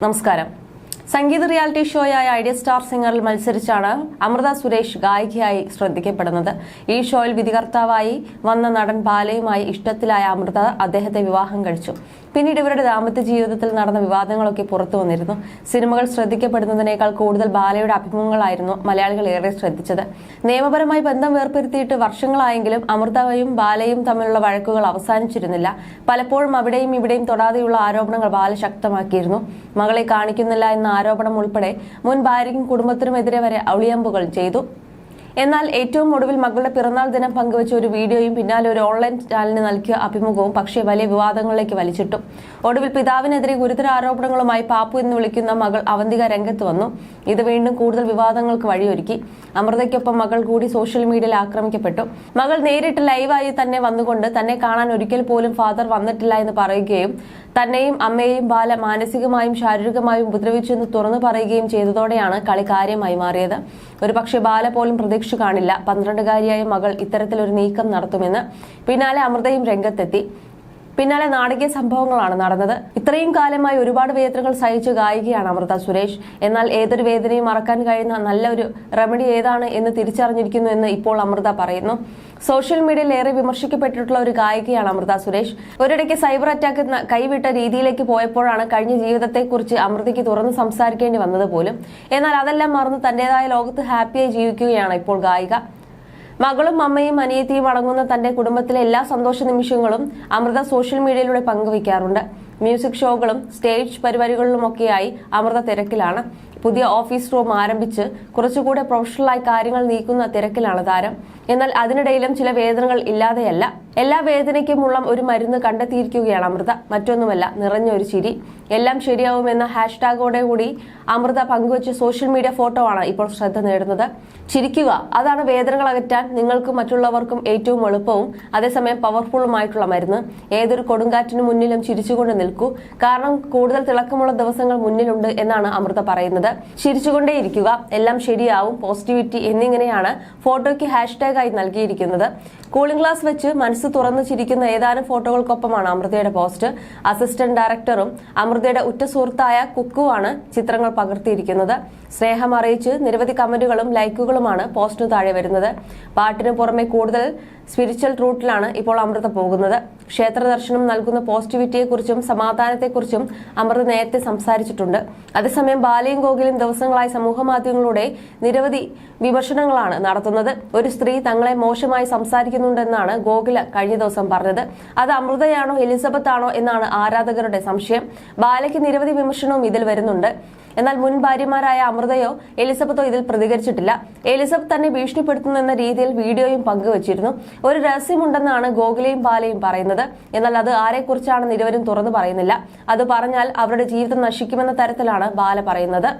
നമസ്കാരം സംഗീത റിയാലിറ്റി ഷോയായ ഐഡിയ സ്റ്റാർ സിംഗറിൽ മത്സരിച്ചാണ് അമൃത സുരേഷ് ഗായികയായി ശ്രദ്ധിക്കപ്പെടുന്നത്. ഈ ഷോയിൽ വിധികർത്താവായി വന്ന നടൻ ബാലയുമായി ഇഷ്ടത്തിലായ അമൃത അദ്ദേഹത്തെ വിവാഹം കഴിച്ചു. പിന്നീട് ഇവരുടെ ദാമ്പത്യ ജീവിതത്തിൽ നടന്ന വിവാദങ്ങളൊക്കെ പുറത്തു വന്നിരുന്നു. സിനിമകൾ ശ്രദ്ധിക്കപ്പെടുന്നതിനേക്കാൾ കൂടുതൽ ബാലയുടെ അഭിമുഖങ്ങളായിരുന്നു മലയാളികൾ ഏറെ ശ്രദ്ധിച്ചത്. നിയമപരമായി ബന്ധം വേർപ്പെടുത്തിയിട്ട് വർഷങ്ങളായെങ്കിലും അമൃതയും ബാലയും തമ്മിലുള്ള വഴക്കുകൾ അവസാനിച്ചിരുന്നില്ല. പലപ്പോഴും അവിടെയും ഇവിടെയും തൊടാതെയുള്ള ആരോപണങ്ങൾ ബാല ശക്തമാക്കിയിരുന്നു. മകളെ കാണിക്കുന്നില്ല എന്ന ആരോപണം ഉൾപ്പെടെ മുൻ ഭാര്യയ്ക്കും കുടുംബത്തിനുമെതിരെ വരെ അവളിയമ്പുകൾ ചെയ്തു. എന്നാൽ ഏറ്റവും ഒടുവിൽ മകളുടെ പിറന്നാൾ ദിനം പങ്കുവച്ച ഒരു വീഡിയോയും പിന്നാലെ ഒരു ഓൺലൈൻ ചാനലിന് നൽകിയ അഭിമുഖവും പക്ഷേ വലിയ വിവാദങ്ങളിലേക്ക് വലിച്ചിട്ടു. ഒടുവിൽ പിതാവിനെതിരെ ഗുരുതര ആരോപണങ്ങളുമായി പാപ്പു എന്ന് വിളിക്കുന്ന മകൾ അവന്തിക രംഗത്ത് വന്നു. ഇത് വീണ്ടും കൂടുതൽ വിവാദങ്ങൾക്ക് വഴിയൊരുക്കി. അമൃതയ്ക്കൊപ്പം മകൾ കൂടി സോഷ്യൽ മീഡിയയിൽ ആക്രമിക്കപ്പെട്ടു. മകൾ നേരിട്ട് ലൈവായി തന്നെ വന്നുകൊണ്ട് തന്നെ കാണാൻ ഒരിക്കൽ പോലും ഫാദർ വന്നിട്ടില്ല എന്ന് പറയുകയും തന്നെയും അമ്മയെയും ബാല മാനസികമായും ശാരീരികമായും ഉപദ്രവിച്ചു എന്ന് തുറന്നു പറയുകയും ചെയ്തതോടെയാണ് കളി കാര്യമായി മാറിയത്. ഒരു പക്ഷേ ബാല പോലും പ്രതീക്ഷ കാണില്ല. പന്ത്രണ്ടുകാരിയായ മകൾ ഇത്തരത്തിലൊരു നീക്കം നടത്തുമെന്ന് പിന്നാലെ അമൃതയും രംഗത്തെത്തി. പിന്നാലെ നാടകീയ സംഭവങ്ങളാണ് നടന്നത്. ഇത്രയും കാലമായി ഒരുപാട് വേദനകൾ സഹിച്ച ഗായികയാണ് അമൃത സുരേഷ്. എന്നാൽ ഏതൊരു വേദനയും മറക്കാൻ കഴിയുന്ന നല്ലൊരു റെമഡി ഏതാണ് എന്ന് തിരിച്ചറിഞ്ഞിരിക്കുന്നു എന്ന് ഇപ്പോൾ അമൃത പറയുന്നു. സോഷ്യൽ മീഡിയയിൽ ഏറെ വിമർശിക്കപ്പെട്ടിട്ടുള്ള ഒരു ഗായികയാണ് അമൃത സുരേഷ്. ഒരിടയ്ക്ക് സൈബർ അറ്റാക്ക് കൈവിട്ട രീതിയിലേക്ക് പോയപ്പോഴാണ് കഴിഞ്ഞ ജീവിതത്തെക്കുറിച്ച് അമൃതയ്ക്ക് തുറന്ന് സംസാരിക്കേണ്ടി വന്നത് പോലും. എന്നാൽ അതെല്ലാം മറന്ന് തന്റേതായ ലോകത്ത് ഹാപ്പിയായി ജീവിക്കുകയാണ് ഇപ്പോൾ ഗായിക. മകളും അമ്മയും അനിയത്തിയും അടങ്ങുന്ന തന്റെ കുടുംബത്തിലെ എല്ലാ സന്തോഷ നിമിഷങ്ങളും അമൃത സോഷ്യൽ മീഡിയയിലൂടെ പങ്കുവയ്ക്കാറുണ്ട്. മ്യൂസിക് ഷോകളും സ്റ്റേജ് പരിപാടികളിലുമൊക്കെയായി അമൃത തിരക്കിലാണ്. പുതിയ ഓഫീസ് റൂം ആരംഭിച്ച് കുറച്ചുകൂടെ പ്രൊഫഷണലായി കാര്യങ്ങൾ നീക്കുന്ന തിരക്കിലാണ് താരം. എന്നാൽ അതിനിടയിലും ചില വേദനകൾ ഇല്ലാതെയല്ല. എല്ലാ വേദനയ്ക്കുമുള്ള ഒരു മരുന്ന് കണ്ടെത്തിയിരിക്കുകയാണ് അമൃത. മറ്റൊന്നുമല്ല നിറഞ്ഞ ഒരു ചിരി. എല്ലാം ശരിയാവുമെന്ന ഹാഷ്ടാഗോടെ കൂടി അമൃത പങ്കുവച്ച സോഷ്യൽ മീഡിയ ഫോട്ടോ ആണ് ഇപ്പോൾ ശ്രദ്ധ നേടുന്നത്. ചിരിക്കുക അതാണ് വേദനകൾ അകറ്റാൻ നിങ്ങൾക്കും മറ്റുള്ളവർക്കും ഏറ്റവും എളുപ്പവും അതേസമയം പവർഫുള്ളുമായിട്ടുള്ള മരുന്ന്. ഏതൊരു കൊടുങ്കാറ്റിനു മുന്നിലും ചിരിച്ചുകൊണ്ട് നിൽക്കൂ. കാരണം കൂടുതൽ തിളക്കമുള്ള ദിവസങ്ങൾ മുന്നിലുണ്ട് എന്നാണ് അമൃത പറയുന്നത്. ചിരിച്ചുകൊണ്ടേയിരിക്കുക എല്ലാം ശരിയാവും പോസിറ്റിവിറ്റി എന്നിങ്ങനെയാണ്. ഫോട്ടോയ്ക്ക് ഹാഷ്ടാഗായി നൽകിയിരിക്കുന്നത്. കൂളിംഗ് ഗ്ലാസ് വെച്ച് മനസ്സ് തുറന്നു ചിരിക്കുന്ന ഏതാനും ഫോട്ടോകൾക്കൊപ്പമാണ് അമൃതയുടെ പോസ്റ്റ്. അസിസ്റ്റന്റ് ഡയറക്ടറും അമൃതയുടെ ഉറ്റ സുഹൃത്തായ കുക്കുവാണ് ചിത്രങ്ങൾ പകർത്തിയിരിക്കുന്നത്. സ്നേഹം അറിയിച്ച് നിരവധി കമന്റുകളും ലൈക്കുകളുമാണ് പോസ്റ്റിന് താഴെ വരുന്നത്. പാട്ടിന് പുറമെ കൂടുതൽ സ്പിരിച്വൽ റൂട്ടിലാണ് ഇപ്പോൾ അമൃത പോകുന്നത്. ക്ഷേത്ര ദർശനം നൽകുന്ന പോസിറ്റിവിറ്റിയെക്കുറിച്ചും സമാധാനത്തെക്കുറിച്ചും അമൃത നേരത്തെ സംസാരിച്ചിട്ടുണ്ട്. അതേസമയം ബാലയും ഗോകുലും ദിവസങ്ങളായി സമൂഹ മാധ്യമങ്ങളുടെ നിരവധി വിമർശനങ്ങളാണ് നടത്തുന്നത്. ഒരു സ്ത്രീ തങ്ങളെ മോശമായി സംസാരിക്കുന്നുണ്ടെന്നാണ് ഗോകുല കഴിഞ്ഞ ദിവസം പറഞ്ഞത്. അത് അമൃതയാണോ എലിസബത്ത് ആണോ എന്നാണ് ആരാധകരുടെ സംശയം. ബാലയ്ക്ക് നിരവധി വിമർശനവും ഇതിൽ വരുന്നുണ്ട്. എന്നാൽ മുൻ ഭാര്യമാരായ അമൃതയോ എലിസബത്തോ ഇതിൽ പ്രതികരിച്ചിട്ടില്ല. എലിസബത്ത് തന്നെ ഭീഷണിപ്പെടുത്തുന്നു എന്ന രീതിയിൽ വീഡിയോയും പങ്കുവച്ചിരുന്നു. ഒരു രഹസ്യമുണ്ടെന്നാണ് ഗോകുലയും ബാലയും പറയുന്നത്. എന്നാൽ അത് ആരെക്കുറിച്ചാണെന്ന് ഇരുവരും തുറന്നു പറയുന്നില്ല. അത് പറഞ്ഞാൽ അവരുടെ ജീവിതം നശിക്കുമെന്ന തരത്തിലാണ് ബാല പറയുന്നത്.